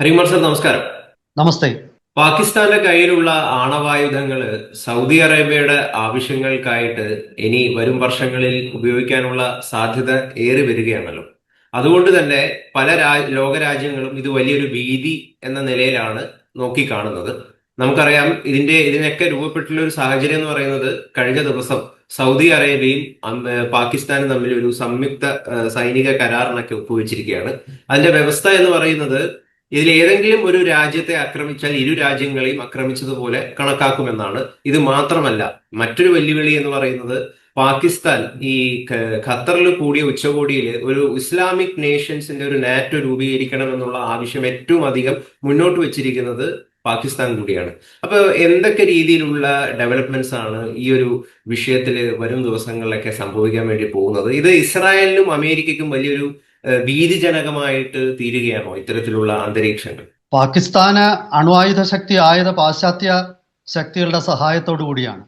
Harikumar sir നമസ്കാരം. നമസ്തേ. പാകിസ്ഥാന്റെ കയ്യിലുള്ള ആണവായുധങ്ങൾ സൗദി അറേബ്യയുടെ ആവശ്യങ്ങൾക്കായിട്ട് ഇനി വരും വർഷങ്ങളിൽ ഉപയോഗിക്കാനുള്ള സാധ്യത ഏറി വരികയാണല്ലോ. അതുകൊണ്ട് തന്നെ പല ലോകരാജ്യങ്ങളും ഇത് വലിയൊരു ഭീതി എന്ന നിലയിലാണ് നോക്കിക്കാണുന്നത്. നമുക്കറിയാം ഇതിന്റെ ഇതിനൊക്കെ രൂപപ്പെട്ടുള്ള ഒരു സാഹചര്യം എന്ന് പറയുന്നത് കഴിഞ്ഞ ദിവസം സൗദി അറേബ്യയും പാകിസ്ഥാനും തമ്മിൽ ഒരു സംയുക്ത സൈനിക കരാറിനൊക്കെ ഒപ്പുവെച്ചിരിക്കുകയാണ്. അതിന്റെ വ്യവസ്ഥ എന്ന് പറയുന്നത് ഇതിൽ ഏതെങ്കിലും ഒരു രാജ്യത്തെ ആക്രമിച്ചാൽ ഇരു രാജ്യങ്ങളെയും ആക്രമിച്ചതുപോലെ കണക്കാക്കുമെന്നാണ്. ഇത് മാത്രമല്ല മറ്റൊരു വെല്ലുവിളി എന്ന് പറയുന്നത് പാകിസ്ഥാൻ ഈ ഖത്തറിൽ കൂടിയ ഉച്ചകോടിയിൽ ഒരു ഇസ്ലാമിക് നേഷൻസിന്റെ ഒരു നാറ്റോ രൂപീകരിക്കണം എന്നുള്ള ആവശ്യം ഏറ്റവും അധികം മുന്നോട്ട് വെച്ചിരിക്കുന്നത് പാകിസ്ഥാൻ കൂടിയാണ്. അപ്പൊ എന്തൊക്കെ രീതിയിലുള്ള ഡെവലപ്മെന്റ്സ് ആണ് ഈ ഒരു വിഷയത്തിൽ വരും ദിവസങ്ങളിലൊക്കെ സംഭവിക്കാൻ വേണ്ടി പോകുന്നത്? ഇത് ഇസ്രായേലിനും അമേരിക്കയ്ക്കും വലിയൊരു ഭീതിജനകമായിട്ട് തീരുകയാണോ ഇത്തരത്തിലുള്ള അന്തരീക്ഷങ്ങൾ? പാകിസ്ഥാന് അണുവായുധ ശക്തി ആയത് പാശ്ചാത്യ ശക്തികളുടെ സഹായത്തോടു കൂടിയാണ്.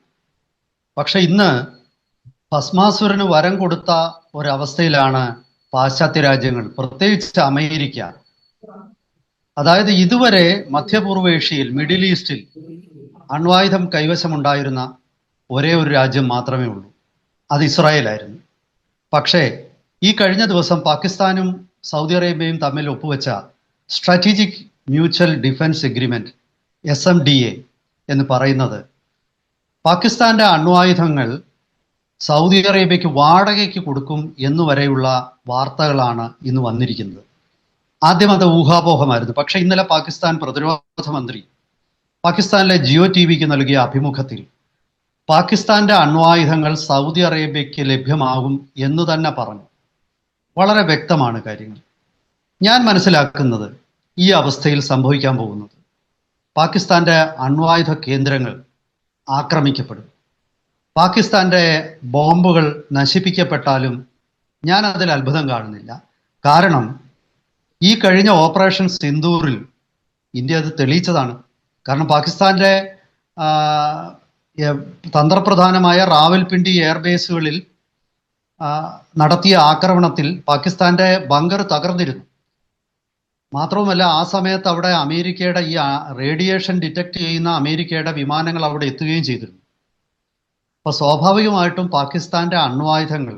പക്ഷെ ഇന്ന് ഭസ്മാസുരന് വരം കൊടുത്ത ഒരവസ്ഥയിലാണ് പാശ്ചാത്യ രാജ്യങ്ങൾ പ്രത്യേകിച്ച് അമേരിക്ക. അതായത് ഇതുവരെ മധ്യപൂർവേഷ്യയിൽ മിഡിൽ ഈസ്റ്റിൽ അണ്വായുധം കൈവശമുണ്ടായിരുന്ന ഒരേ ഒരു രാജ്യം മാത്രമേ ഉള്ളൂ. അത് ഇസ്രായേലായിരുന്നു. പക്ഷേ ഈ കഴിഞ്ഞ ദിവസം പാകിസ്ഥാനും സൗദി അറേബ്യയും തമ്മിൽ ഒപ്പുവെച്ച strategic mutual defence agreement S M D A എന്ന് പറയുന്നത് പാകിസ്ഥാന്റെ അണ്വായുധങ്ങൾ സൗദി അറേബ്യയ്ക്ക് വാടകയ്ക്ക് കൊടുക്കും എന്നുവരെയുള്ള വാർത്തകളാണ് ഇന്ന് വന്നിരിക്കുന്നത്. ആദ്യം അത് ഊഹാപോഹമായിരുന്നു. പക്ഷേ ഇന്നലെ പാകിസ്ഥാൻ പ്രതിരോധ മന്ത്രി പാകിസ്ഥാനിലെ ജിയോ ടി വിക്ക് നൽകിയ അഭിമുഖത്തിൽ പാകിസ്ഥാന്റെ അണ്വായുധങ്ങൾ സൗദി അറേബ്യയ്ക്ക് ലഭ്യമാകും എന്ന് തന്നെ പറഞ്ഞു. വളരെ വ്യക്തമാണ് കാര്യങ്ങൾ. ഞാൻ മനസ്സിലാക്കുന്നത് ഈ അവസ്ഥയിൽ സംഭവിക്കാൻ പോകുന്നത്. പാകിസ്ഥാന്റെ അണ്വായുധ കേന്ദ്രങ്ങൾ ആക്രമിക്കപ്പെടും. പാകിസ്ഥാന്റെ ബോംബുകൾ നശിപ്പിക്കപ്പെട്ടാലും ഞാൻ അതിൽ അത്ഭുതം കാണുന്നില്ല. കാരണം ഈ കഴിഞ്ഞ ഓപ്പറേഷൻ സിന്ദൂറിൽ ഇന്ത്യ അത് തെളിയിച്ചതാണ്. കാരണം പാകിസ്ഥാന്റെ തന്ത്രപ്രധാനമായ റാവൽപിണ്ടി എയർബേസുകളിൽ നടത്തിയ ആക്രമണത്തിൽ പാകിസ്ഥാന്റെ ബങ്കർ തകർന്നിരുന്നു. മാത്രവുമല്ല ആ സമയത്ത് അവിടെ അമേരിക്കയുടെ ഈ റേഡിയേഷൻ ഡിറ്റക്ട് ചെയ്യുന്ന അമേരിക്കയുടെ വിമാനങ്ങൾ അവിടെ എത്തുകയും ചെയ്തിരുന്നു. അപ്പൊ സ്വാഭാവികമായിട്ടും പാകിസ്ഥാന്റെ അണ്വായുധങ്ങൾ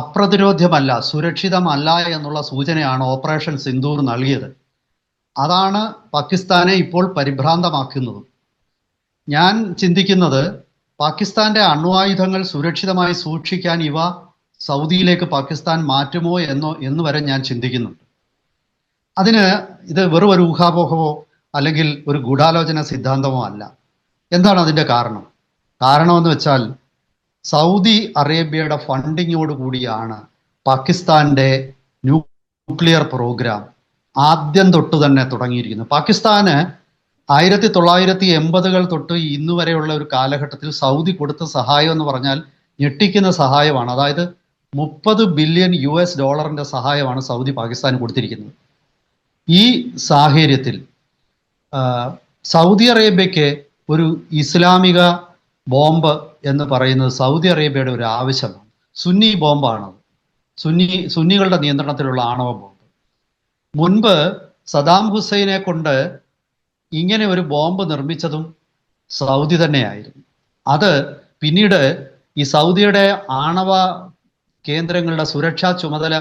അപ്രതിരോധ്യമല്ല സുരക്ഷിതമല്ല എന്നുള്ള സൂചനയാണ് ഓപ്പറേഷൻ സിന്ധൂർ നൽകിയത്. അതാണ് പാകിസ്ഥാനെ ഇപ്പോൾ പരിഭ്രാന്തമാക്കുന്നത്. ഞാൻ ചിന്തിക്കുന്നത് പാകിസ്ഥാന്റെ അണ്വായുധങ്ങൾ സുരക്ഷിതമായി സൂക്ഷിക്കാൻ ഇവ സൗദിയിലേക്ക് പാകിസ്ഥാൻ മാറ്റുമോ എന്നോ എന്ന് വരെ ഞാൻ ചിന്തിക്കുന്നുണ്ട്. അതിന് ഇത് വെറും ഒരു ഊഹാപോഹമോ അല്ലെങ്കിൽ ഒരു ഗൂഢാലോചന സിദ്ധാന്തമോ അല്ല. എന്താണ് അതിന്റെ കാരണം? കാരണമെന്ന് വെച്ചാൽ സൗദി അറേബ്യയുടെ ഫണ്ടിങ്ങോട് കൂടിയാണ് പാകിസ്ഥാന്റെ ന്യൂക്ലിയർ പ്രോഗ്രാം ആദ്യം തൊട്ട് തന്നെ തുടങ്ങിയിരിക്കുന്നത്. പാകിസ്ഥാന് ആയിരത്തി തൊള്ളായിരത്തി എൺപതുകൾ തൊട്ട് ഇന്ന് വരെയുള്ള ഒരു കാലഘട്ടത്തിൽ സൗദി കൊടുത്ത സഹായം എന്ന് പറഞ്ഞാൽ ഞെട്ടിക്കുന്ന സഹായമാണ്. അതായത് മുപ്പത് ബില്യൺ യു എസ് ഡോളറിന്റെ സഹായമാണ് സൗദി പാകിസ്ഥാന് കൊടുത്തിരിക്കുന്നത്. ഈ സാഹചര്യത്തിൽ സൗദി അറേബ്യയ്ക്ക് ഒരു ഇസ്ലാമിക ബോംബ് എന്ന് പറയുന്നത് സൗദി അറേബ്യയുടെ ഒരു ആവശ്യമാണ്. സുന്നി ബോംബാണ് സുന്നി സുന്നികളുടെ നിയന്ത്രണത്തിലുള്ള ആണവ ബോംബ്. മുൻപ് സദാം ഹുസൈനെ കൊണ്ട് ഇങ്ങനെ ഒരു ബോംബ് നിർമ്മിച്ചതും സൗദി തന്നെയായിരുന്നു. അത് പിന്നീട് ഈ സൗദിയുടെ ആണവ കേന്ദ്രങ്ങളുടെ സുരക്ഷാ ചുമതല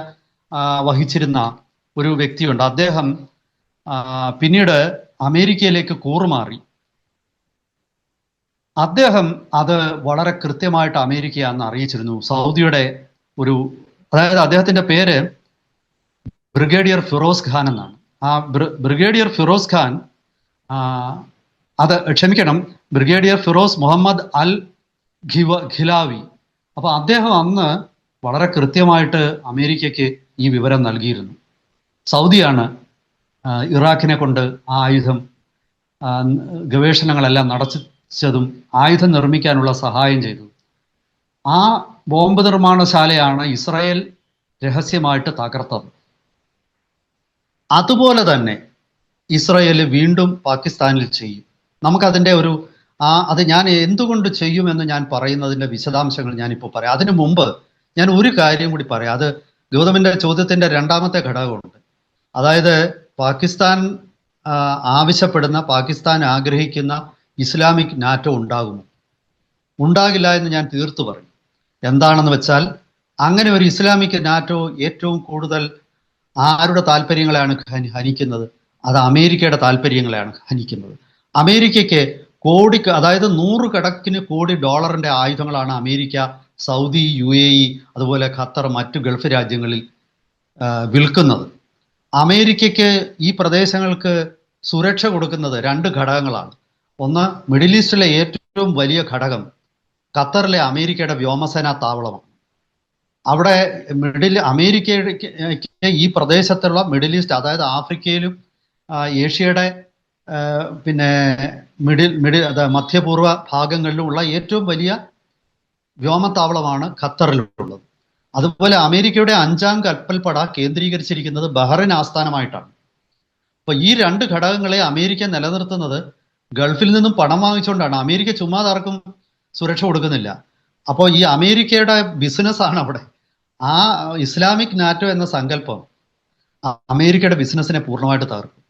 വഹിച്ചിരുന്ന ഒരു വ്യക്തിയുണ്ട്. അദ്ദേഹം പിന്നീട് അമേരിക്കയിലേക്ക് കൂറുമാറി. അദ്ദേഹം അത് വളരെ കൃത്യമായിട്ട് അമേരിക്ക അന്ന് അറിയിച്ചിരുന്നു. സൗദിയുടെ ഒരു അതായത് അദ്ദേഹത്തിന്റെ പേര് ബ്രിഗേഡിയർ ഫിറോസ് ഖാൻ എന്നാണ്. ആ ബ്രിഗേഡിയർ ഫിറോസ് ഖാൻ അത് ക്ഷമിക്കണം. ബ്രിഗേഡിയർ ഫിറോസ് മുഹമ്മദ് അൽ ഖിവ ഖിലാവി. അപ്പോൾ അദ്ദേഹം അന്ന് വളരെ കൃത്യമായിട്ട് അമേരിക്കയ്ക്ക് ഈ വിവരം നൽകിയിരുന്നു. സൗദിയാണ് ഇറാഖിനെ കൊണ്ട് ആ ആയുധം ഗവേഷണങ്ങളെല്ലാം നടത്തിച്ചതും ആയുധം നിർമ്മിക്കാനുള്ള സഹായം ചെയ്തു ആ ബോംബ് നിർമ്മാണശാലയാണ് ഇസ്രായേൽ രഹസ്യമായിട്ട് തകർത്തത്. അതുപോലെ തന്നെ ഇസ്രായേൽ വീണ്ടും പാകിസ്ഥാനിൽ ചെയ്യും. നമുക്കതിന്റെ ഒരു ആ അത് ഞാൻ എന്തുകൊണ്ട് ചെയ്യുമെന്ന് ഞാൻ പറയുന്നതിന്റെ വിശദാംശങ്ങൾ ഞാനിപ്പോൾ പറയാം. അതിനു മുമ്പ് ഞാൻ ഒരു കാര്യം കൂടി പറയാം. അത് ഗൗതമിന്റെ ചോദ്യത്തിന്റെ രണ്ടാമത്തെ ഘടകമുണ്ട്. അതായത് പാകിസ്ഥാൻ ആവശ്യപ്പെടുന്ന പാകിസ്ഥാൻ ആഗ്രഹിക്കുന്ന ഇസ്ലാമിക് നാറ്റോ ഉണ്ടാകുമോ? ഉണ്ടാകില്ല എന്ന് ഞാൻ തീർത്തു പറയും. എന്താണെന്ന് വെച്ചാൽ അങ്ങനെ ഒരു ഇസ്ലാമിക് നാറ്റോ ഏറ്റവും കൂടുതൽ ആരുടെ താല്പര്യങ്ങളെയാണ് ഹനി- ഹനിക്കുന്നത്? അത് അമേരിക്കയുടെ താല്പര്യങ്ങളെയാണ് ഹനിക്കുന്നത്. അമേരിക്കയ്ക്ക് കോടി അതായത് നൂറ് കടക്കിന് കോടി ഡോളറിന്റെ ആയുധങ്ങളാണ് America Saudi U A E അതുപോലെ ഖത്തർ മറ്റു ഗൾഫ് രാജ്യങ്ങളിൽ വിൽക്കുന്നത്. അമേരിക്കയ്ക്ക് ഈ പ്രദേശങ്ങൾക്ക് സുരക്ഷ കൊടുക്കുന്നത് രണ്ട് ഘടകങ്ങളാണ്. ഒന്ന് മിഡിൽ ഈസ്റ്റിലെ ഏറ്റവും വലിയ ഘടകം ഖത്തറിലെ അമേരിക്കയുടെ വ്യോമസേനാ താവളമാണ്. അവിടെ മിഡിൽ അമേരിക്കയ്ക്ക് ഈ പ്രദേശത്തുള്ള മിഡിൽ ഈസ്റ്റ് അതായത് ആഫ്രിക്കയിലും ഏഷ്യയുടെ പിന്നെ മിഡിൽ മിഡിൽ അത് മധ്യപൂർവ ഭാഗങ്ങളിലുമുള്ള ഏറ്റവും വലിയ വ്യോമത്താവളമാണ് ഖത്തറിലുള്ളത്. അതുപോലെ അമേരിക്കയുടെ അഞ്ചാം കപ്പൽപ്പട കേന്ദ്രീകരിച്ചിരിക്കുന്നത് ബഹ്റൈൻ ആസ്ഥാനമായിട്ടാണ്. അപ്പോൾ ഈ രണ്ട് ഘടകങ്ങളെ അമേരിക്ക നിലനിർത്തുന്നത് ഗൾഫിൽ നിന്നും പണം വാങ്ങിച്ചുകൊണ്ടാണ്. അമേരിക്ക ചുമ്മാതാർക്കും സുരക്ഷ കൊടുക്കുന്നില്ല. അപ്പോൾ ഈ അമേരിക്കയുടെ ബിസിനസ് ആണ് അവിടെ. ആ ഇസ്ലാമിക് നാറ്റോ എന്ന സങ്കല്പം അമേരിക്കയുടെ ബിസിനസ്സിനെ പൂർണമായിട്ട് തകർക്കും.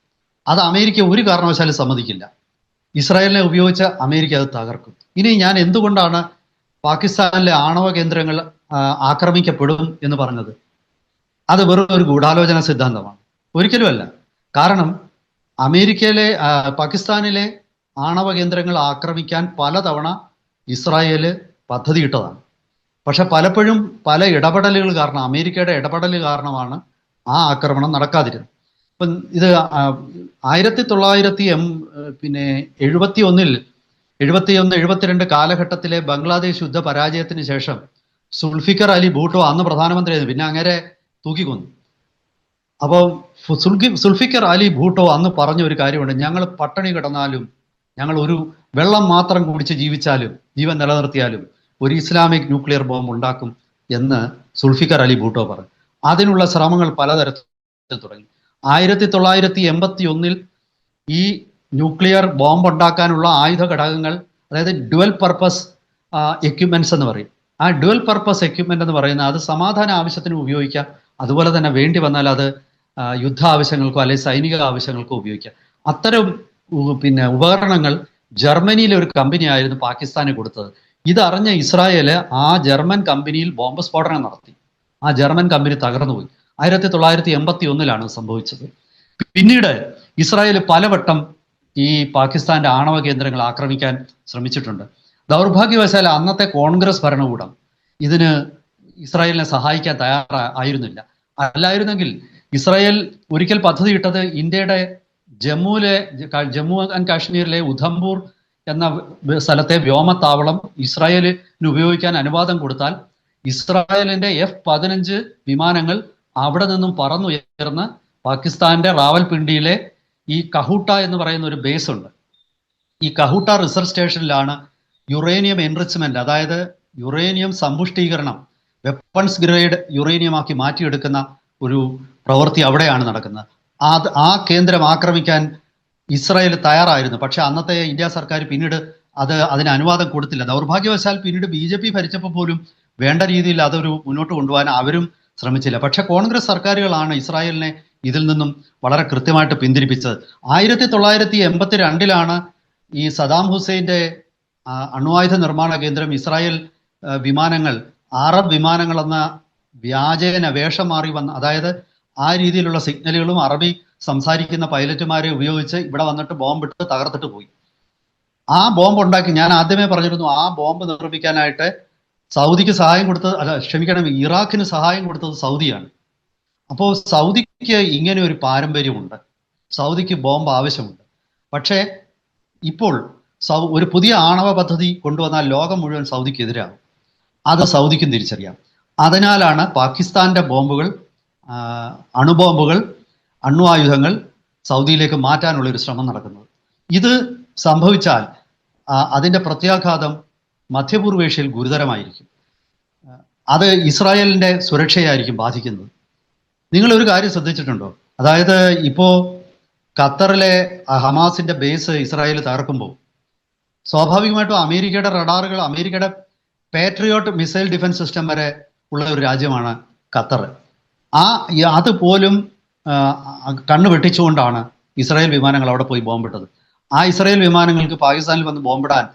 അത് അമേരിക്ക ഒരു കാരണവശാലും സമ്മതിക്കില്ല. ഇസ്രായേലിനെ ഉപയോഗിച്ച അമേരിക്ക അത് തകർക്കും. ഇനി ഞാൻ എന്തുകൊണ്ടാണ് പാകിസ്ഥാനിലെ ആണവ കേന്ദ്രങ്ങൾ ആക്രമിക്കപ്പെടും എന്ന് പറഞ്ഞത്? അത് വെറും ഒരു ഗൂഢാലോചന സിദ്ധാന്തമാണ്. ഒരിക്കലുമല്ല കാരണം അമേരിക്കയിലെ പാകിസ്ഥാനിലെ ആണവ കേന്ദ്രങ്ങൾ ആക്രമിക്കാൻ പലതവണ ഇസ്രായേൽ പദ്ധതിയിട്ടതാണ്. പക്ഷെ പലപ്പോഴും പല ഇടപെടലുകൾ കാരണം അമേരിക്കയുടെ ഇടപെടൽ കാരണമാണ് ആ ആക്രമണം നടക്കാതിരുന്നത്. ഇപ്പം ഇത് ആയിരത്തി തൊള്ളായിരത്തി എം പിന്നെ എഴുപത്തി ഒന്നിൽ എഴുപത്തി ഒന്ന് എഴുപത്തിരണ്ട് കാലഘട്ടത്തിലെ ബംഗ്ലാദേശ് യുദ്ധ പരാജയത്തിന് ശേഷം സുൽഫിക്കർ അലി ഭൂട്ടോ അന്ന് പ്രധാനമന്ത്രിയായിരുന്നു. പിന്നെ അങ്ങനെ തൂക്കിക്കൊന്നു. അപ്പോൾ സുൽഫിക്കർ അലി ഭൂട്ടോ അന്ന് പറഞ്ഞ ഒരു കാര്യമുണ്ട്. ഞങ്ങൾ പട്ടണി കിടന്നാലും ഞങ്ങൾ ഒരു വെള്ളം മാത്രം കുടിച്ച് ജീവിച്ചാലും ജീവൻ നിലനിർത്തിയാലും ഒരു ഇസ്ലാമിക് ന്യൂക്ലിയർ ബോംബ് ഉണ്ടാക്കും എന്ന് സുൽഫിക്കർ അലി ഭൂട്ടോ പറഞ്ഞു. അതിനുള്ള ശ്രമങ്ങൾ പലതരത്തിൽ തുടങ്ങി. ആയിരത്തി തൊള്ളായിരത്തി എൺപത്തി ഒന്നിൽ ഈ ന്യൂക്ലിയർ ബോംബ് ഉണ്ടാക്കാനുള്ള ആയുധ ഘടകങ്ങൾ അതായത് ഡുവൽ പർപ്പസ് എക്യുപ്മെന്റ്സ് എന്ന് പറയും. ആ ഡുവൽ പർപ്പസ് എക്യുപ്മെന്റ് എന്ന് പറയുന്ന അത് സമാധാന ആവശ്യത്തിന് ഉപയോഗിക്കാം അതുപോലെ തന്നെ വേണ്ടി വന്നാൽ അത് യുദ്ധ ആവശ്യങ്ങൾക്കോ അല്ലെങ്കിൽ സൈനിക ആവശ്യങ്ങൾക്കോ ഉപയോഗിക്കാം അത്തരം പിന്നെ ഉപകരണങ്ങൾ ജർമ്മനിയിലെ ഒരു കമ്പനി ആയിരുന്നു പാകിസ്ഥാന് കൊടുത്തത്. ഇതറിഞ്ഞ ഇസ്രായേൽ ആ ജർമ്മൻ കമ്പനിയിൽ ബോംബ് സ്ഫോടനം നടത്തി. ആ ജർമ്മൻ കമ്പനി തകർന്നുപോയി. ആയിരത്തി തൊള്ളായിരത്തി എൺപത്തി ഒന്നിലാണ് സംഭവിച്ചത്. പിന്നീട് ഇസ്രായേൽ പലവട്ടം ഈ പാകിസ്ഥാന്റെ ആണവ കേന്ദ്രങ്ങൾ ആക്രമിക്കാൻ ശ്രമിച്ചിട്ടുണ്ട്. ദൗർഭാഗ്യവശാൽ അന്നത്തെ കോൺഗ്രസ് ഭരണകൂടം ഇതിന് ഇസ്രായേലിനെ സഹായിക്കാൻ തയ്യാറായിരുന്നില്ല അല്ലായിരുന്നെങ്കിൽ ഇസ്രായേൽ ഒരിക്കൽ പദ്ധതി ഇട്ടത് ഇന്ത്യയുടെ ജമ്മുവിലെ ജമ്മു ആൻഡ് കാശ്മീരിലെ ഉധംപൂർ എന്ന സ്ഥലത്തെ വ്യോമത്താവളം ഇസ്രായേലിന് ഉപയോഗിക്കാൻ അനുവാദം കൊടുത്താൽ ഇസ്രായേലിന്റെ എഫ് പതിനഞ്ച് വിമാനങ്ങൾ അവിടെ നിന്നും പറന്നുയർന്ന് പാകിസ്ഥാന്റെ റാവൽപിണ്ടിയിലെ ഈ കഹൂട്ട എന്ന് പറയുന്ന ഒരു ബേസ് ഉണ്ട്. ഈ കഹൂട്ട റിസർച്ച് സ്റ്റേഷനിലാണ് യുറേനിയം എൻറിച്ച്മെന്റ് അതായത് യുറേനിയം സമ്പുഷ്ടീകരണം വെപ്പൺസ് ഗ്രേഡ് യുറേനിയമാക്കി മാറ്റിയെടുക്കുന്ന ഒരു പ്രവൃത്തി അവിടെയാണ് നടക്കുന്നത്. അത് ആ കേന്ദ്രം ആക്രമിക്കാൻ ഇസ്രായേൽ തയ്യാറായിരുന്നു. പക്ഷെ അന്നത്തെ ഇന്ത്യ സർക്കാർ പിന്നീട് അത് അതിന് അനുവാദം കൊടുത്തില്ല. ദൗർഭാഗ്യവശാൽ പിന്നീട് ബി ജെ പി ഭരിച്ചപ്പോൾ പോലും വേണ്ട രീതിയിൽ അതൊരു മുന്നോട്ട് കൊണ്ടുപോകാൻ അവരും ശ്രമിച്ചില്ല. പക്ഷെ കോൺഗ്രസ് സർക്കാരുകളാണ് ഇസ്രായേലിനെ ഇതിൽ നിന്നും വളരെ കൃത്യമായിട്ട് പിന്തിരിപ്പിച്ചത്. ആയിരത്തി തൊള്ളായിരത്തി എൺപത്തി രണ്ടിലാണ് ഈ സദാം ഹുസൈന്റെ അണുവായുധ നിർമ്മാണ കേന്ദ്രം ഇസ്രായേൽ വിമാനങ്ങൾ അറബ് വിമാനങ്ങൾ എന്ന വ്യാജേന വേഷം മാറി വന്ന അതായത് ആ രീതിയിലുള്ള സിഗ്നലുകളും അറബി സംസാരിക്കുന്ന പൈലറ്റുമാരെ ഉപയോഗിച്ച് ഇവിടെ വന്നിട്ട് ബോംബിട്ട് തകർത്തിട്ട് പോയി. ആ ബോംബ് ഉണ്ടാക്കി ഞാൻ ആദ്യമേ പറഞ്ഞിരുന്നു ആ ബോംബ് നിർമ്മിക്കാനായിട്ട് സൗദിക്ക് സഹായം കൊടുത്തത് അല്ല ക്ഷമിക്കണം ഇറാഖിന് സഹായം കൊടുത്തത് സൗദിയാണ്. അപ്പോൾ സൗദിക്ക് ഇങ്ങനെ ഒരു പാരമ്പര്യമുണ്ട്. സൗദിക്ക് ബോംബ് ആവശ്യമുണ്ട്. പക്ഷേ ഇപ്പോൾ സൗ ഒരു പുതിയ ആണവ പദ്ധതി കൊണ്ടുവന്നാൽ ലോകം മുഴുവൻ സൗദിക്ക് എതിരാകും. അത് സൗദിക്കും തിരിച്ചറിയാം. അതിനാലാണ് പാകിസ്ഥാന്റെ ബോംബുകൾ അണുബോംബുകൾ അണ്വായുധങ്ങൾ സൗദിയിലേക്ക് മാറ്റാനുള്ള ഒരു ശ്രമം നടക്കുന്നത്. ഇത് സംഭവിച്ചാൽ അതിന്റെ പ്രത്യാഘാതം മധ്യപൂർവേഷ്യയിൽ ഗുരുതരമായിരിക്കും. അത് ഇസ്രായേലിന്റെ സുരക്ഷയായിരിക്കും ബാധിക്കുന്നത്. നിങ്ങൾ ഒരു കാര്യം ശ്രദ്ധിച്ചിട്ടുണ്ടോ? അതായത് ഇപ്പോൾ ഖത്തറിലെ ഹമാസിന്റെ ബേസ് ഇസ്രായേൽ തകർക്കുമ്പോൾ സ്വാഭാവികമായിട്ടും അമേരിക്കയുടെ റഡാറുകൾ അമേരിക്കയുടെ പാട്രിയോട്ട് മിസൈൽ ഡിഫൻസ് സിസ്റ്റം വരെ ഉള്ള ഒരു രാജ്യമാണ് ഖത്തർ. ആ അതുപോലും കണ്ണു വെട്ടിച്ചുകൊണ്ടാണ് ഇസ്രായേൽ വിമാനങ്ങൾ അവിടെ പോയി ബോംബിട്ടത്. ആ ഇസ്രായേൽ വിമാനങ്ങൾക്ക് പാകിസ്ഥാനിൽ വന്ന് ബോംബിടാൻ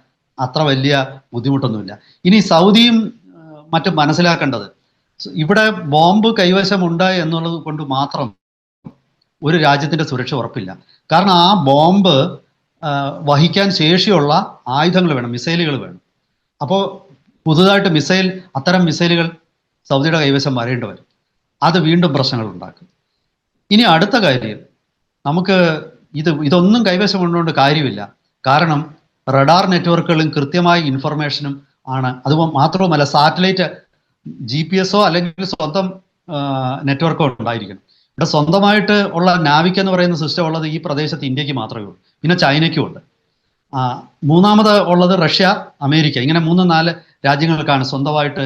അത്ര വലിയ ബുദ്ധിമുട്ടൊന്നുമില്ല. ഇനി സൗദിയും മറ്റും മനസ്സിലാക്കേണ്ടത് ഇവിടെ ബോംബ് കൈവശമുണ്ട് എന്നുള്ളത് കൊണ്ട് മാത്രം ഒരു രാജ്യത്തിന്റെ സുരക്ഷ ഉറപ്പില്ല. കാരണം ആ ബോംബ് വഹിക്കാൻ ശേഷിയുള്ള ആയുധങ്ങൾ വേണം മിസൈലുകൾ വേണം. അപ്പോൾ പുതുതായിട്ട് മിസൈൽ അത്തരം മിസൈലുകൾ സൗദിയുടെ കൈവശം വരേണ്ടി വരും. അത് വീണ്ടും പ്രശ്നങ്ങൾ ഉണ്ടാക്കും. ഇനി അടുത്ത കാര്യം നമുക്ക് ഇത് ഇതൊന്നും കൈവശം കൊണ്ടുകൊണ്ട് കാര്യമില്ല. കാരണം റഡാർ നെറ്റ്വർക്കുകളും കൃത്യമായ ഇൻഫർമേഷനും ആണ്. അത് മാത്രവുമല്ല സാറ്റലൈറ്റ് ജി പി എസോ അല്ലെങ്കിൽ സ്വന്തം നെറ്റ്വർക്കോ ഉണ്ടായിരിക്കണം. ഇവിടെ സ്വന്തമായിട്ട് ഉള്ള നാവിക് എന്ന് പറയുന്ന സിസ്റ്റം ഉള്ളത് ഈ പ്രദേശത്ത് ഇന്ത്യയ്ക്ക് മാത്രമേ ഉള്ളൂ. പിന്നെ ചൈനയ്ക്കും ഉണ്ട്. മൂന്നാമത് ഉള്ളത് റഷ്യ അമേരിക്ക. ഇങ്ങനെ മൂന്ന് നാല് രാജ്യങ്ങൾക്കാണ് സ്വന്തമായിട്ട്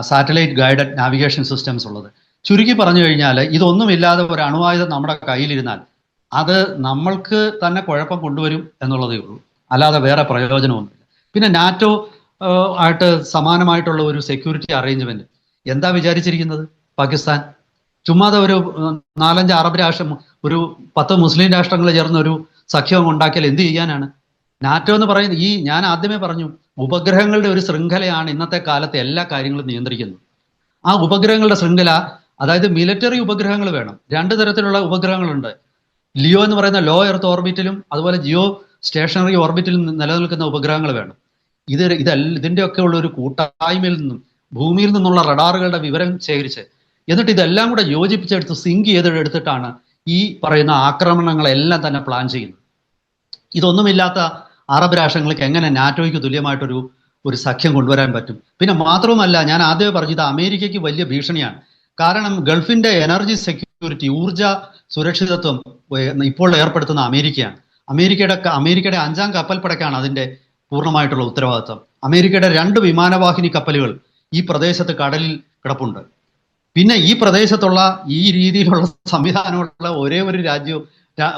സാറ്റലൈറ്റ് ഗൈഡഡ് നാവിഗേഷൻ സിസ്റ്റംസ് ഉള്ളത്. ചുരുക്കി പറഞ്ഞു കഴിഞ്ഞാൽ ഇതൊന്നുമില്ലാതെ ഒരു അണുവായുധം നമ്മുടെ കയ്യിലിരുന്നാൽ അത് നമ്മൾക്ക് തന്നെ കുഴപ്പം കൊണ്ടുവരും എന്നുള്ളതേ ഉള്ളൂ. അല്ലാതെ വേറെ പ്രയോജനമൊന്നുമില്ല. പിന്നെ നാറ്റോ ആയിട്ട് സമാനമായിട്ടുള്ള ഒരു സെക്യൂരിറ്റി അറേഞ്ച്മെന്റ് എന്താ വിചാരിച്ചിരിക്കുന്നത്? പാകിസ്ഥാൻ. ചുമ്മാതെ ഒരു നാലഞ്ച് അറബ് രാഷ്ട്രം ഒരു പത്ത് മുസ്ലിം രാഷ്ട്രങ്ങൾ ചേർന്ന് ഒരു സഖ്യം ഉണ്ടാക്കിയാൽ എന്ത് ചെയ്യാനാണ്? നാറ്റോ എന്ന് പറയുന്നത് ഈ ഞാൻ ആദ്യമേ പറഞ്ഞു ഉപഗ്രഹങ്ങളുടെ ഒരു ശൃംഖലയാണ് ഇന്നത്തെ കാലത്തെ എല്ലാ കാര്യങ്ങളും നിയന്ത്രിക്കുന്നത്. ആ ഉപഗ്രഹങ്ങളുടെ ശൃംഖല അതായത് മിലിറ്ററി ഉപഗ്രഹങ്ങൾ വേണം. രണ്ട് തരത്തിലുള്ള ഉപഗ്രഹങ്ങളുണ്ട്. ലിയോ എന്ന് പറയുന്ന ലോ എർത്ത് ഓർബിറ്റിലും അതുപോലെ ജിയോ സ്റ്റേഷനറി ഓർബിറ്റിലും നിലനിൽക്കുന്ന ഉപഗ്രഹങ്ങൾ വേണം. ഇത് ഇതെല്ലാം ഇതിന്റെയൊക്കെ ഉള്ള ഒരു കൂട്ടായ്മയിൽ നിന്നും ഭൂമിയിൽ നിന്നുള്ള റഡാറുകളുടെ വിവരം ശേഖരിച്ച് എന്നിട്ട് ഇതെല്ലാം കൂടെ യോജിപ്പിച്ചെടുത്ത് സിങ്ക് ചെയ്തെടുത്തിട്ടാണ് ഈ പറയുന്ന ആക്രമണങ്ങളെല്ലാം തന്നെ പ്ലാൻ ചെയ്യുന്നത്. ഇതൊന്നുമില്ലാത്ത അറബ് രാഷ്ട്രങ്ങൾക്ക് എങ്ങനെ നാറ്റോയ്ക്ക് തുല്യമായിട്ടൊരു ഒരു സഖ്യം കൊണ്ടുവരാൻ പറ്റും? പിന്നെ മാത്രവുമല്ല ഞാൻ ആദ്യമേ പറഞ്ഞു ഇത് അമേരിക്കയ്ക്ക് വലിയ ഭീഷണിയാണ്. കാരണം ഗൾഫിന്റെ എനർജി സെക്യൂരിറ്റി ഊർജ സുരക്ഷിതത്വം ഇപ്പോൾ ഏർപ്പെടുത്തുന്ന അമേരിക്കയാണ്. അമേരിക്കയുടെ അമേരിക്കയുടെ അഞ്ചാം കപ്പൽപ്പടയ്ക്കാണ് അതിന്റെ പൂർണമായിട്ടുള്ള ഉത്തരവാദിത്വം. അമേരിക്കയുടെ രണ്ട് വിമാനവാഹിനി കപ്പലുകൾ ഈ പ്രദേശത്ത് കടലിൽ കിടപ്പുണ്ട്. പിന്നെ ഈ പ്രദേശത്തുള്ള ഈ രീതിയിലുള്ള സംവിധാനമുള്ള ഒരേ ഒരു രാജ്യവും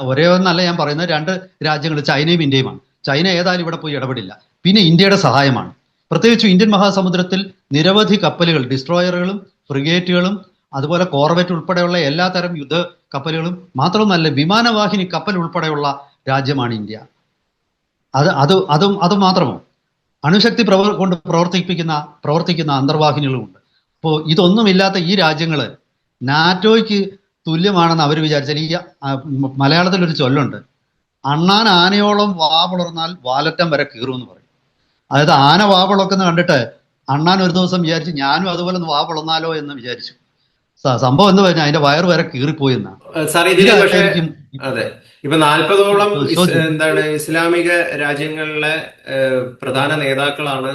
ഒരേ ഒന്നല്ല ഞാൻ പറയുന്നത് രണ്ട് രാജ്യങ്ങൾ ചൈനയും ഇന്ത്യയുമാണ്. ചൈന ഏതായാലും ഇവിടെ പോയി ഇടപെടില്ല. പിന്നെ ഇന്ത്യയുടെ സഹായമാണ്. പ്രത്യേകിച്ചും ഇന്ത്യൻ മഹാസമുദ്രത്തിൽ നിരവധി കപ്പലുകൾ ഡിസ്ട്രോയറുകളും ഫ്രിഗേറ്റുകളും അതുപോലെ കോർവെറ്റ് ഉൾപ്പെടെയുള്ള എല്ലാ തരം യുദ്ധ കപ്പലുകളും മാത്രമല്ല വിമാനവാഹിനി കപ്പൽ ഉൾപ്പെടെയുള്ള രാജ്യമാണ് ഇന്ത്യ. അത് അത് അതും അത് മാത്രമോ? അണുശക്തി പ്രവർ കൊണ്ട് പ്രവർത്തിപ്പിക്കുന്ന പ്രവർത്തിക്കുന്ന അന്തർവാഹിനികളുമുണ്ട്. അപ്പോൾ ഇതൊന്നുമില്ലാത്ത ഈ രാജ്യങ്ങൾ നാറ്റോയ്ക്ക് തുല്യമാണെന്ന് അവർ വിചാരിച്ചാൽ ഈ മലയാളത്തിൽ ഒരു ചൊല്ലുണ്ട്. അണ്ണാൻ ആനയോളം വാ പുളർന്നാൽ വാലറ്റം വരെ കീറുമെന്ന് പറയും. അതായത് ആന വാ പുളക്കുന്നത് കണ്ടിട്ട് അണ്ണാൻ ഒരു ദിവസം വിചാരിച്ചു ഞാനും അതുപോലെ ഒന്ന് വാ പുളർന്നാലോ എന്ന് വിചാരിച്ചു. സംഭവം എന്ന് പറഞ്ഞാൽ അതിന്റെ വയറ് വരെ കീറിപ്പോയി എന്നാണ്. ഇപ്പൊ നാൽപ്പതോളം എന്താണ് ഇസ്ലാമിക രാജ്യങ്ങളിലെ പ്രധാന നേതാക്കളാണ്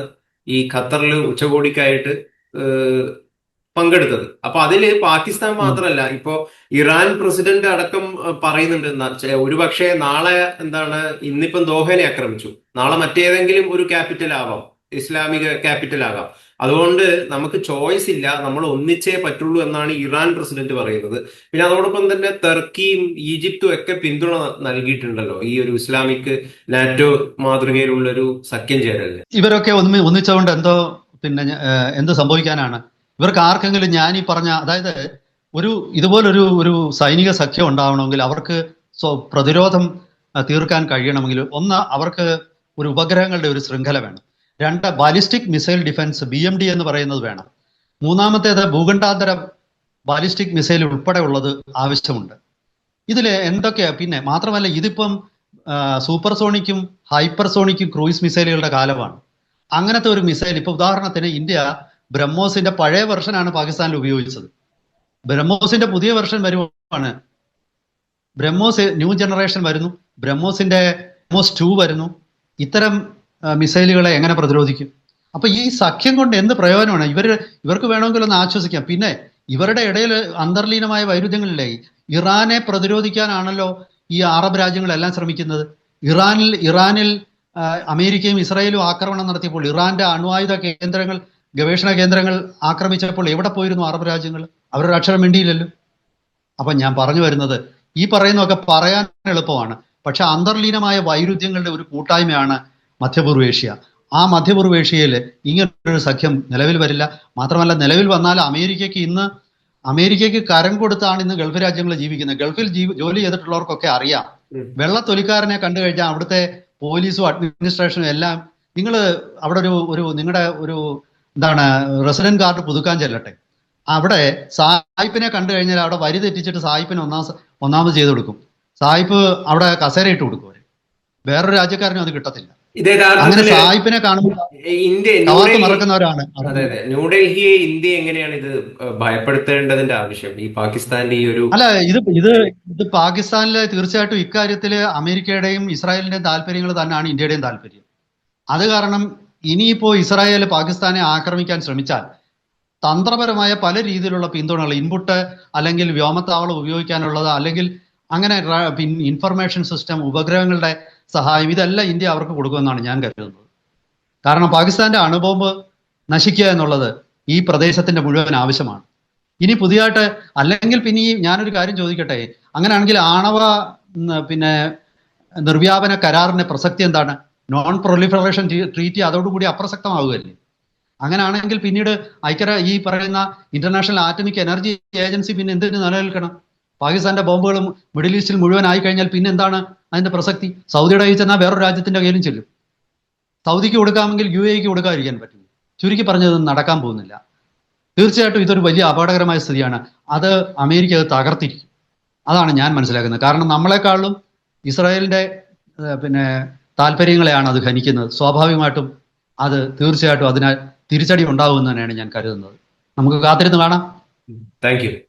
ഈ ഖത്തറിൽ ഉച്ചകോടിക്കായിട്ട് പങ്കെടുത്തത്. അപ്പൊ അതിൽ പാകിസ്ഥാൻ മാത്രമല്ല ഇപ്പോ ഇറാൻ പ്രസിഡന്റ് അടക്കം പറയുന്നുണ്ട് ഒരുപക്ഷെ നാളെ എന്താണ് ഇന്നിപ്പം ദോഹനെ ആക്രമിച്ചു. നാളെ മറ്റേതെങ്കിലും ഒരു ക്യാപിറ്റൽ ആവാം ഇസ്ലാമിക ക്യാപിറ്റൽ ആകാം അതുകൊണ്ട് നമുക്ക് ചോയ്സ് ഇല്ല നമ്മൾ ഒന്നിച്ചേ പറ്റുള്ളൂ എന്നാണ് ഇറാൻ പ്രസിഡന്റ് പറയുന്നത്. പിന്നെ അതോടൊപ്പം തന്നെ ടർക്കിയും ഈജിപ്തും ഒക്കെ പിന്തുണ നൽകിയിട്ടുണ്ടല്ലോ ഈ ഒരു ഇസ്ലാമിക് നാറ്റോ മാതൃകയിലുള്ള ഒരു സഖ്യം ചേരലിന്. ഇവരൊക്കെ ഒന്ന് ഒന്നിച്ചുകൊണ്ട് എന്തോ പിന്നെ എന്തോ സംഭവിക്കാനാണ്? ഇവർക്ക് ആർക്കെങ്കിലും ഞാൻ ഈ പറഞ്ഞ അതായത് ഒരു ഇതുപോലൊരു ഒരു സൈനിക സഖ്യം ഉണ്ടാവണമെങ്കിൽ അവർക്ക് പ്രതിരോധം തീർക്കാൻ കഴിയണമെങ്കിൽ ഒന്ന് അവർക്ക് ഒരു ഉപഗ്രഹങ്ങളുടെ ഒരു ശൃംഖല വേണം. രണ്ട് ballistic missile defence B M D എന്ന് പറയുന്നത് വേണം. മൂന്നാമത്തേത് ഭൂഖണ്ഡാന്തര ബാലിസ്റ്റിക് മിസൈൽ ഉൾപ്പെടെ ഉള്ളത് ആവശ്യമുണ്ട്. ഇതിൽ എന്തൊക്കെയാ പിന്നെ മാത്രമല്ല ഇതിപ്പം സൂപ്പർസോണിക്കും ഹൈപ്പർസോണിക്കും ക്രൂയിസ് മിസൈലുകളുടെ കാലമാണ്. അങ്ങനത്തെ ഒരു മിസൈൽ ഇപ്പൊ ഉദാഹരണത്തിന് ഇന്ത്യ ബ്രഹ്മോസിന്റെ പഴയ വെർഷനാണ് പാകിസ്ഥാനിൽ ഉപയോഗിച്ചത്. ബ്രഹ്മോസിന്റെ പുതിയ വെർഷൻ വരുവാണ്. ബ്രഹ്മോസ് ന്യൂ ജനറേഷൻ വരുന്നു. ബ്രഹ്മോസിന്റെ ബ്രഹ്മോസ് ടു വരുന്നു. ഇത്തരം മിസൈലുകളെ എങ്ങനെ പ്രതിരോധിക്കും? അപ്പൊ ഈ സഖ്യം കൊണ്ട് എന്ത് പ്രയോജനമാണ്? ഇവർ ഇവർക്ക് വേണമെങ്കിൽ ഒന്ന് ആശ്വസിക്കാം. പിന്നെ ഇവരുടെ ഇടയിൽ അന്തർലീനമായ വൈരുദ്ധ്യങ്ങളില്ലേ? ഇറാനെ പ്രതിരോധിക്കാനാണല്ലോ ഈ അറബ് രാജ്യങ്ങളെല്ലാം ശ്രമിക്കുന്നത്. ഇറാനിൽ ഇറാനിൽ അമേരിക്കയും ഇസ്രായേലും ആക്രമണം നടത്തിയപ്പോൾ ഇറാന്റെ അണ്വായുധ കേന്ദ്രങ്ങൾ ഗവേഷണ കേന്ദ്രങ്ങൾ ആക്രമിച്ചപ്പോൾ എവിടെ പോയിരുന്നു അറബ് രാജ്യങ്ങൾ? അവരുടെ അക്ഷരം വേണ്ടിയില്ലല്ലോ അപ്പൊ ഞാൻ പറഞ്ഞു വരുന്നത് ഈ പറയുന്നതൊക്കെ പറയാൻ എളുപ്പമാണ്. പക്ഷെ അന്തർലീനമായ വൈരുദ്ധ്യങ്ങളുടെ ഒരു കൂട്ടായ്മയാണ് മധ്യപൂർവേഷ്യ. ആ മധ്യപൂർവേഷ്യയിൽ ഇങ്ങനൊരു സഖ്യം നിലവിൽ വരില്ല. മാത്രമല്ല നിലവിൽ വന്നാൽ അമേരിക്കയ്ക്ക് ഇന്ന് അമേരിക്കയ്ക്ക് കരം കൊടുത്താണ് ഇന്ന് ഗൾഫ് രാജ്യങ്ങളിൽ ജീവിക്കുന്നത്. ഗൾഫിൽ ജോലി ചെയ്തിട്ടുള്ളവർക്കൊക്കെ അറിയാം. വെള്ളത്തൊലിക്കാരനെ കണ്ടു കഴിഞ്ഞാൽ അവിടുത്തെ പോലീസും അഡ്മിനിസ്ട്രേഷനും എല്ലാം നിങ്ങൾ അവിടെ ഒരു ഒരു നിങ്ങളുടെ ഒരു എന്താണ് റെസിഡന്റ് കാർഡ് പുതുക്കാൻ ചെല്ലട്ടെ. അവിടെ സായിപ്പിനെ കണ്ടു കഴിഞ്ഞാൽ അവിടെ വരി തെറ്റിച്ചിട്ട് സായിപ്പിന് ഒന്നാം ഒന്നാമത് ചെയ്ത് കൊടുക്കും. സായിപ്പ് അവിടെ കസേര ഇട്ട് കൊടുക്കും അവർ. വേറൊരു രാജ്യക്കാരനും അത് കിട്ടത്തില്ല. ഇത് സായിപ്പിനെ കാണുമ്പോൾ മറക്കുന്നവരാണ്. അതെ അതെ. ന്യൂഡൽഹിയെ ഇന്ത്യ എങ്ങനെയാണ് ഇത് ഭയപ്പെടുത്തേണ്ടതിന്റെ ആവശ്യം? ഈ പാകിസ്ഥാന്റെ ഈ ഒരു അല്ല ഇത് ഇത് ഇത് പാകിസ്ഥാനിലെ തീർച്ചയായിട്ടും ഇക്കാര്യത്തിൽ അമേരിക്കയുടെയും ഇസ്രായേലിന്റെയും താല്പര്യങ്ങൾ തന്നെയാണ് ഇന്ത്യയുടെയും താല്പര്യം. അത് കാരണം ഇനിയിപ്പോ ഇസ്രായേൽ പാകിസ്ഥാനെ ആക്രമിക്കാൻ ശ്രമിച്ചാൽ തന്ത്രപരമായ പല രീതിയിലുള്ള പിന്തുണകൾ ഇൻപുട്ട് അല്ലെങ്കിൽ വ്യോമത്താവളം ഉപയോഗിക്കാനുള്ളത് അല്ലെങ്കിൽ അങ്ങനെ ഇൻഫർമേഷൻ സിസ്റ്റം ഉപഗ്രഹങ്ങളുടെ സഹായം. ഇതല്ല ഇന്ത്യ അവർക്ക് കൊടുക്കുമെന്നാണ് ഞാൻ കരുതുന്നത്. കാരണം പാകിസ്ഥാന്റെ അണുബോംബ് നശിക്കുക എന്നുള്ളത് ഈ പ്രദേശത്തിന്റെ മുഴുവൻ ആവശ്യമാണ്. ഇനി പുതിയതായിട്ട് അല്ലെങ്കിൽ പിന്നെ ഈ ഞാനൊരു കാര്യം ചോദിക്കട്ടെ. അങ്ങനെയാണെങ്കിൽ ആണവ പിന്നെ നിർവ്യാപന കരാറിന്റെ പ്രസക്തി എന്താണ്? നോൺ പ്രൊലിഫറേഷൻ ട്രീറ്റി അതോടുകൂടി അപ്രസക്തമാവുകയല്ലേ? അങ്ങനെയാണെങ്കിൽ പിന്നീട് ഐക്യര ഈ പറയുന്ന ഇന്റർനാഷണൽ ആറ്റമിക് എനർജി ഏജൻസി പിന്നെ എന്തിനു നിലനിൽക്കണം? പാകിസ്ഥാന്റെ ബോംബുകളും മിഡിൽ ഈസ്റ്റിൽ മുഴുവൻ ആയി കഴിഞ്ഞാൽ പിന്നെ എന്താണ് അതിന്റെ പ്രസക്തി? സൗദിയുടെ കയ്യിൽ ചെന്നാൽ വേറൊരു രാജ്യത്തിന്റെ കയ്യിലും ചെല്ലും. സൗദിക്ക് കൊടുക്കാമെങ്കിൽ യു എക്ക് കൊടുക്കാതിരിക്കാൻ പറ്റും ചുരുക്കി പറഞ്ഞത് നടക്കാൻ പോകുന്നില്ല. തീർച്ചയായിട്ടും ഇതൊരു വലിയ അപകടകരമായ സ്ഥിതിയാണ്. അത് അമേരിക്ക അത് തകർത്തിരിക്കും. അതാണ് ഞാൻ മനസ്സിലാക്കുന്നത്. കാരണം നമ്മളെക്കാളും ഇസ്രായേലിന്റെ പിന്നെ താല്പര്യങ്ങളെയാണ് അത് ഖനിക്കുന്നത്. സ്വാഭാവികമായിട്ടും അത് തീർച്ചയായിട്ടും അതിനാൽ തിരിച്ചടി ഉണ്ടാകുമെന്ന് തന്നെയാണ് ഞാൻ കരുതുന്നത്. നമുക്ക് കാത്തിരുന്ന് കാണാം. താങ്ക്